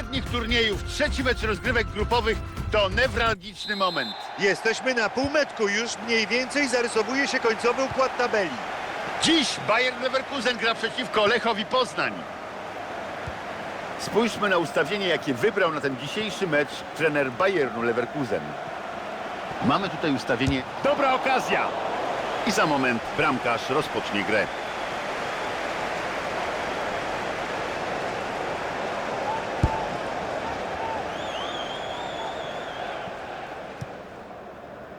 poprzednich turniejów, trzeci mecz rozgrywek grupowych to newralgiczny moment. Jesteśmy na półmetku, już mniej więcej zarysowuje się końcowy układ tabeli. Dziś Bayern Leverkusen gra przeciwko Lechowi Poznań. Spójrzmy na ustawienie, jakie wybrał na ten dzisiejszy mecz trener Bayernu Leverkusen. Mamy tutaj ustawienie dobra okazja. I za moment bramkarz rozpocznie grę.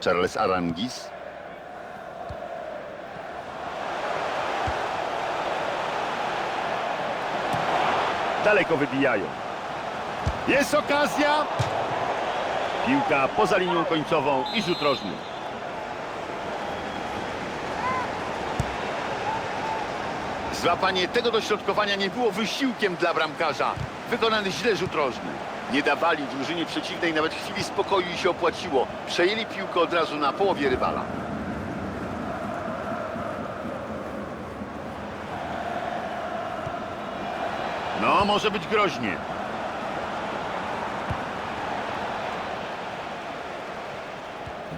Charles Arangis. Daleko wybijają. Jest okazja. Piłka poza linią końcową i rzut rożny. Złapanie tego dośrodkowania nie było wysiłkiem dla bramkarza. Wykonany źle rzut rożny. Nie dawali drużynie przeciwnej nawet chwili spokoju i się opłaciło. Przejęli piłkę od razu na połowie rywala. No, może być groźnie.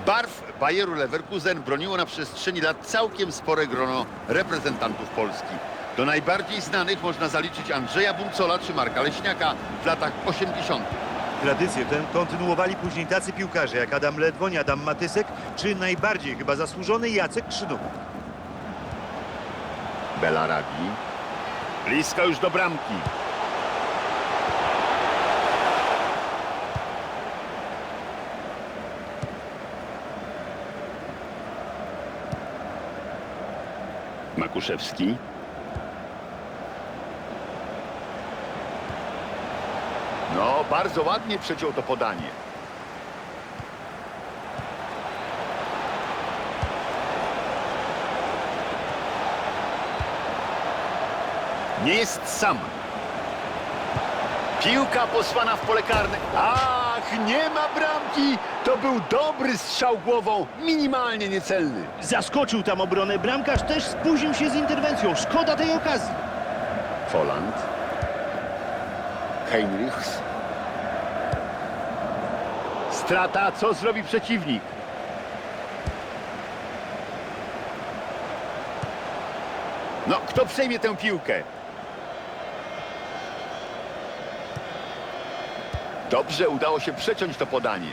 Barw Bayeru Leverkusen broniło na przestrzeni lat całkiem spore grono reprezentantów Polski. Do najbardziej znanych można zaliczyć Andrzeja Buncola czy Marka Leśniaka w latach 80. Tradycję tę kontynuowali później tacy piłkarze jak Adam Ledwoń, Adam Matysek, czy najbardziej chyba zasłużony Jacek Krzynówek. Belarabi. Blisko już do bramki. Makuszewski. No, bardzo ładnie przeciął to podanie. Nie jest sam. Piłka posłana w pole karne. Ach, nie ma bramki. To był dobry strzał głową, minimalnie niecelny. Zaskoczył tam obronę. Bramkarz też spóźnił się z interwencją. Szkoda tej okazji. Folland. Heinrichs. Strata, co zrobi przeciwnik? No, kto przejmie tę piłkę? Dobrze udało się przeciąć to podanie.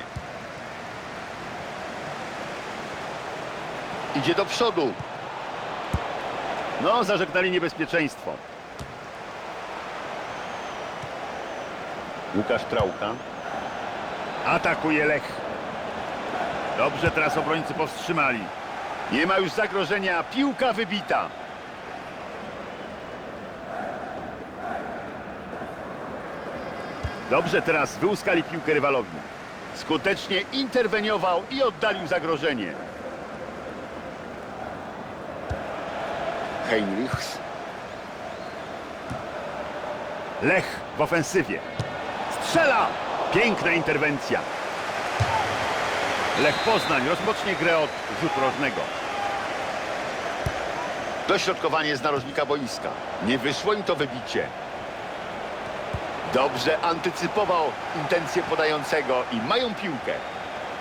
Idzie do przodu. No, zażegnali niebezpieczeństwo. Łukasz Trauka. Atakuje Lech. Dobrze teraz obrońcy powstrzymali. Nie ma już zagrożenia. Piłka wybita. Dobrze teraz wyłuskali piłkę rywalowi. Skutecznie interweniował i oddalił zagrożenie. Heinrichs. Lech w ofensywie. Strzela! Piękna interwencja. Lech Poznań rozpocznie grę od rzutu rożnego. Dośrodkowanie z narożnika boiska. Nie wyszło im to wybicie. Dobrze antycypował intencje podającego i mają piłkę.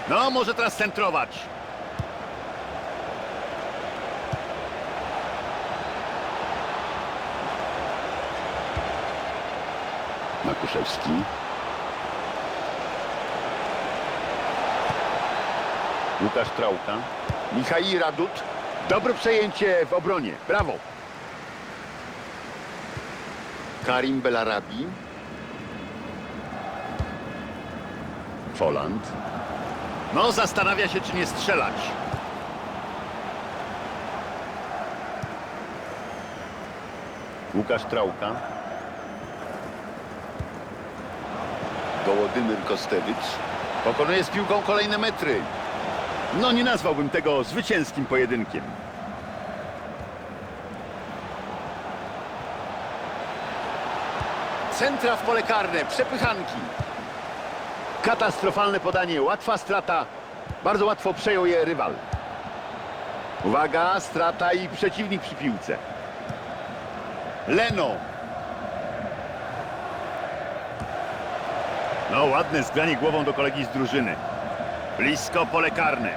No, może teraz centrować. Makuszewski. Łukasz Trauka. Michai Radut. Dobre przejęcie w obronie. Brawo. Karim Belarabi. Foland. No, zastanawia się, czy nie strzelać. Łukasz Trauka. Gołodymyr Kostewicz. Pokonuje z piłką kolejne metry. No, nie nazwałbym tego zwycięskim pojedynkiem. Centra w pole karne, przepychanki. Katastrofalne podanie, łatwa strata. Bardzo łatwo przejął je rywal. Uwaga, strata i przeciwnik przy piłce. Leno. No, ładne zgranie głową do kolegi z drużyny. Blisko pole karne.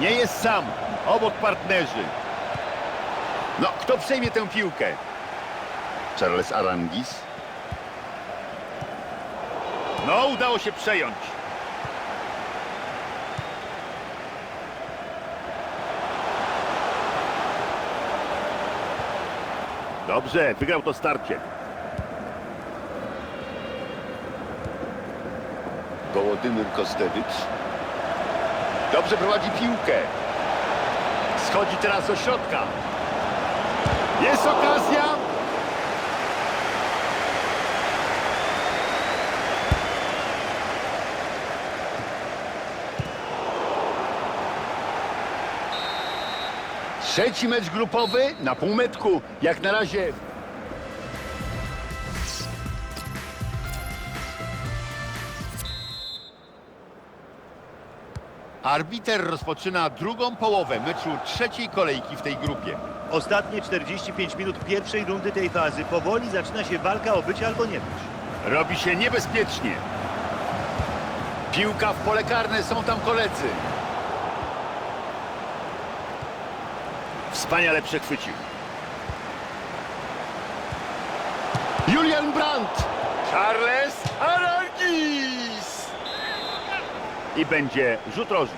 Nie jest sam. Obok partnerzy. No, kto przejmie tę piłkę? Charles Arangis. No, udało się przejąć. Dobrze, wygrał to starcie. Wołodymyr Kostewicz. Dobrze prowadzi piłkę. Schodzi teraz do środka. Jest okazja. Trzeci mecz grupowy na półmetku. Jak na razie Arbiter rozpoczyna drugą połowę meczu trzeciej kolejki w tej grupie. Ostatnie 45 minut pierwszej rundy tej fazy. Powoli zaczyna się walka o być albo nie być. Robi się niebezpiecznie. Piłka w pole karne, są tam koledzy. Wspaniale przechwycił. Julian Brandt. Charles Arangis. I będzie rzut rożny.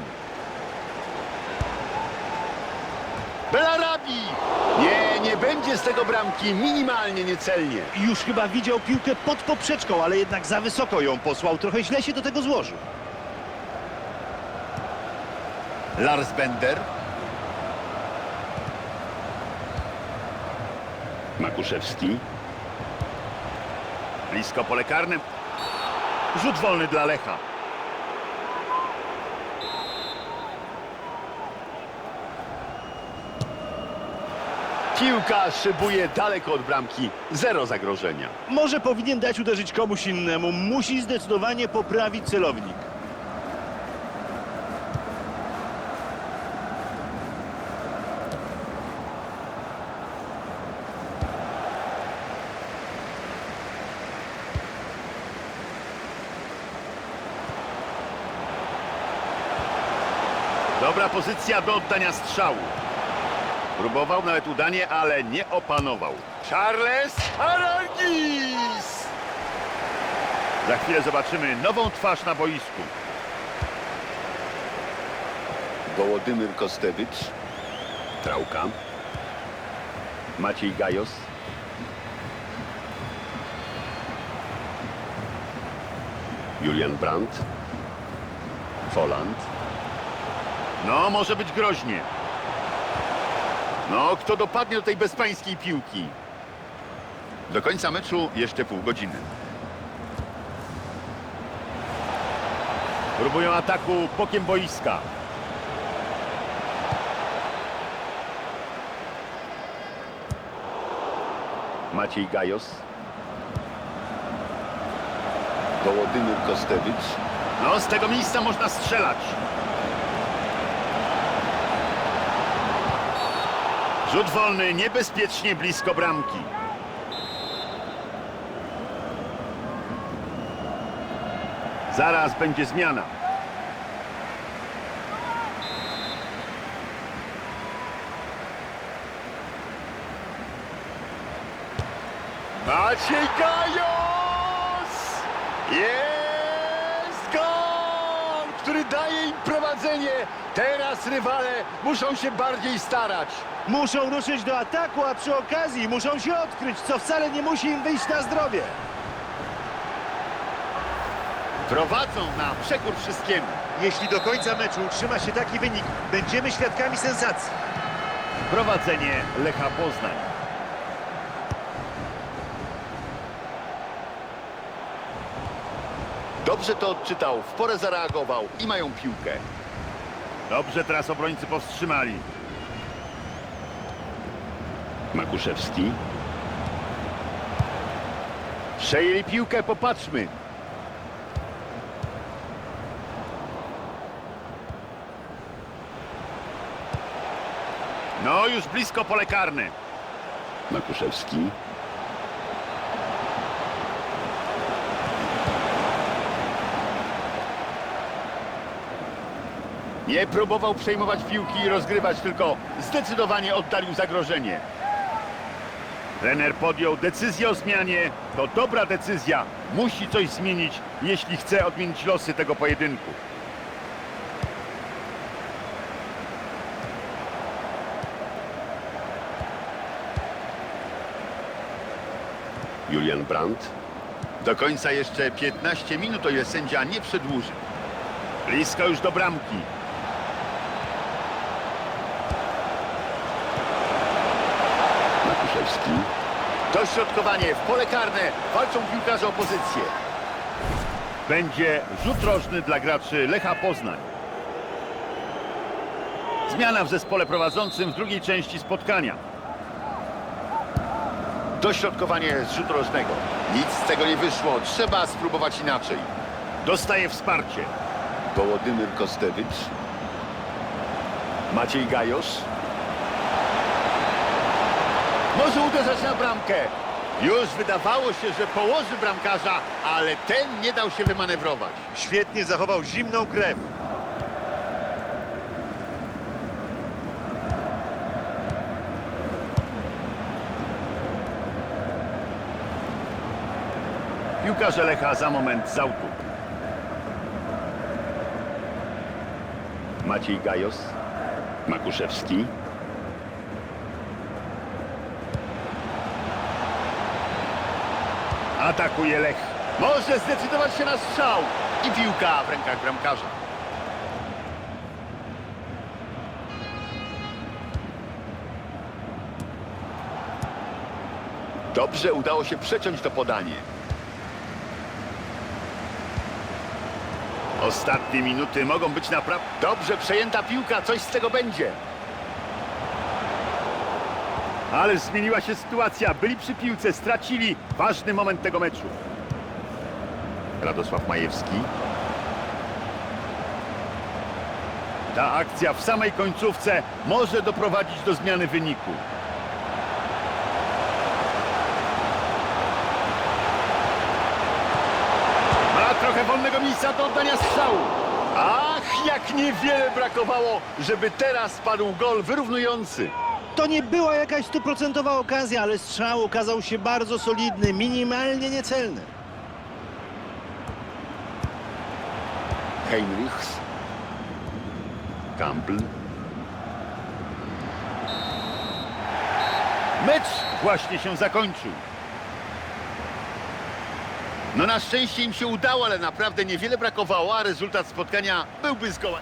Belarabi. Nie, nie będzie z tego bramki. Minimalnie niecelnie. Już chyba widział piłkę pod poprzeczką, ale jednak za wysoko ją posłał. Trochę źle się do tego złożył. Lars Bender. Makuszewski. Blisko pole karne. Rzut wolny dla Lecha. Piłka szybuje daleko od bramki. Zero zagrożenia. Może powinien dać uderzyć komuś innemu. Musi zdecydowanie poprawić celownik. Dobra pozycja do oddania strzału. Próbował nawet udanie, ale nie opanował. Charles Arangis! Za chwilę zobaczymy nową twarz na boisku. Wołodymyr Kostewicz. Trałka. Maciej Gajos. Julian Brandt. Foland. No, może być groźnie. No, kto dopadnie do tej bezpańskiej piłki? Do końca meczu jeszcze pół godziny. Próbują ataku bokiem boiska. Maciej Gajos. Wołodymyr Kostewicz. No, z tego miejsca można strzelać. Rzut wolny niebezpiecznie blisko bramki. Zaraz będzie zmiana. Maciej Gajos gol, który daje im prowadzenie. Teraz rywale muszą się bardziej starać. Muszą ruszyć do ataku, a przy okazji muszą się odkryć, co wcale nie musi im wyjść na zdrowie. Prowadzą na przekór wszystkiemu. Jeśli do końca meczu utrzyma się taki wynik, będziemy świadkami sensacji. Prowadzenie Lecha Poznań. Dobrze to odczytał, w porę zareagował i mają piłkę. Dobrze teraz obrońcy powstrzymali. Makuszewski. Przejęli piłkę, popatrzmy. No, już blisko pole karne. Makuszewski. Nie próbował przejmować piłki i rozgrywać, tylko zdecydowanie oddalił zagrożenie. Trener podjął decyzję o zmianie. To dobra decyzja. Musi coś zmienić, jeśli chce odmienić losy tego pojedynku. Julian Brandt. Do końca jeszcze 15 minut, o ile sędzia nie przedłuży. Blisko już do bramki. Dośrodkowanie w pole karne. Walczą piłkarze o pozycję. Będzie rzut rożny dla graczy Lecha Poznań. Zmiana w zespole prowadzącym w drugiej części spotkania. Dośrodkowanie z rzutu rożnego. Nic z tego nie wyszło. Trzeba spróbować inaczej. Dostaje wsparcie. Wołodymyr Kostewicz. Maciej Gajos. Może uderzać na bramkę. Już wydawało się, że położy bramkarza, ale ten nie dał się wymanewrować. Świetnie zachował zimną krew. Piłkarze Lecha za moment z autu. Maciej Gajos. Makuszewski. Atakuje Lech. Może zdecydować się na strzał. I piłka w rękach bramkarza. Dobrze udało się przeciąć to podanie. Ostatnie minuty mogą być naprawdę... Dobrze przejęta piłka, coś z tego będzie. Ale zmieniła się sytuacja. Byli przy piłce, stracili ważny moment tego meczu. Radosław Majewski. Ta akcja w samej końcówce może doprowadzić do zmiany wyniku. Ma trochę wolnego miejsca do oddania strzału. Ach, jak niewiele brakowało, żeby teraz padł gol wyrównujący. To nie była jakaś stuprocentowa okazja, ale strzał okazał się bardzo solidny, minimalnie niecelny. Heinrichs. Campbell. Mecz właśnie się zakończył. No na szczęście im się udało, ale naprawdę niewiele brakowało, a rezultat spotkania byłby zgoła.